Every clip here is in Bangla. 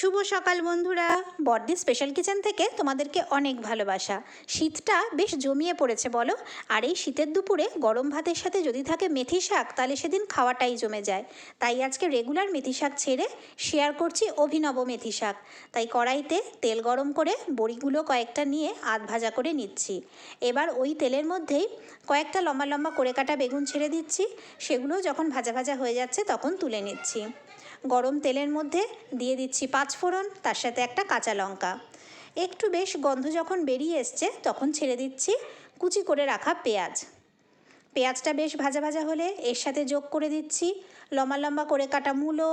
শুভ সকাল বন্ধুরা। বর্দি স্পেশাল কিচেন থেকে তোমাদেরকে অনেক ভালোবাসা। শীতটা বেশ জমিয়ে পড়েছে বলো। আর এই শীতের দুপুরে গরম ভাতের সাথে যদি থাকে মেথি শাক, তাহলে সেদিন খাওয়াটাই জমে যায়। তাই আজকে রেগুলার মেথি শাক ছেড়ে শেয়ার করছি অভিনব মেথি শাক। তাই কড়াইতে তেল গরম করে বড়িগুলো কয়েকটা নিয়ে আধ ভাজা করে নিচ্ছি। এবার ওই তেলের মধ্যেই কয়েকটা লম্বা লম্বা করে কাটা বেগুন ছেড়ে দিচ্ছি। সেগুলো যখন ভাজা ভাজা হয়ে যাচ্ছে তখন তুলে নিচ্ছি। গরম তেলের মধ্যে দিয়ে দিচ্ছি পাঁচ ফোড়ন, তার সাথে একটা কাঁচা লঙ্কা। একটু বেশ গন্ধ যখন বেরিয়ে এসছে, তখন ছেড়ে দিচ্ছি কুচি করে রাখা পেঁয়াজ। পেঁয়াজটা বেশ ভাজা ভাজা হলে এর সাথে যোগ করে দিচ্ছি লম্বা লম্বা করে কাটা মূলো,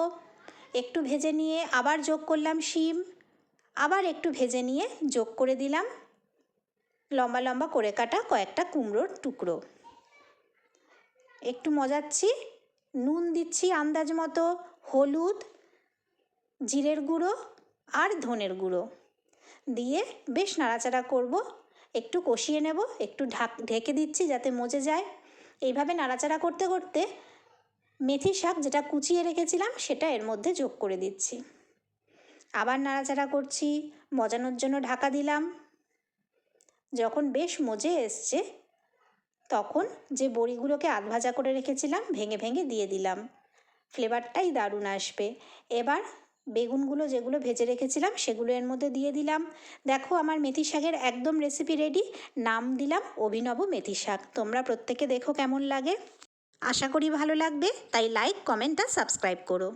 একটু ভেজে নিয়ে আবার যোগ করলাম শিম, আবার একটু ভেজে নিয়ে যোগ করে দিলাম লম্বা লম্বা করে কাটা কয়েকটা কুমড়োর টুকরো। একটু মজাচ্ছি, নুন দিচ্ছি আন্দাজ মতো হলুদ, জিরের গুঁড়ো আর ধনের গুঁড়ো। দিয়ে বেশ নাড়াচাড়া করব। একটু কষিয়ে নেব, একটু ঢাক, ঢেকে দিচ্ছি যাতে মজে যায়। এইভাবে নাড়াচাড়া করতে করতে মেথি শাক যেটা কুচিয়ে রেখেছিলাম সেটা এর মধ্যে যোগ করে দিচ্ছি। আবার নাড়াচাড়া করছি, মজানোর জন্য ঢাকা দিলাম। যখন বেশ মজে এসছে, তখন যে বড়িগুলোকে আধ ভাজা করে রেখেছিলাম, ভেঙে ভেঙে দিয়ে দিলাম। ফ্লেভারটাই দারুণ আসবে। এবার বেগুনগুলো যেগুলো ভেজে রেখেছিলাম সেগুলো এর মধ্যে দিয়ে দিলাম। দেখো আমার মেথি শাকের একদম রেসিপি রেডি নাম দিলাম অভিনব মেথি শাক। তোমরা প্রত্যেকে দেখো কেমন লাগে। আশা করি ভালো লাগবে। তাই লাইক কমেন্ট আর সাবস্ক্রাইব করো।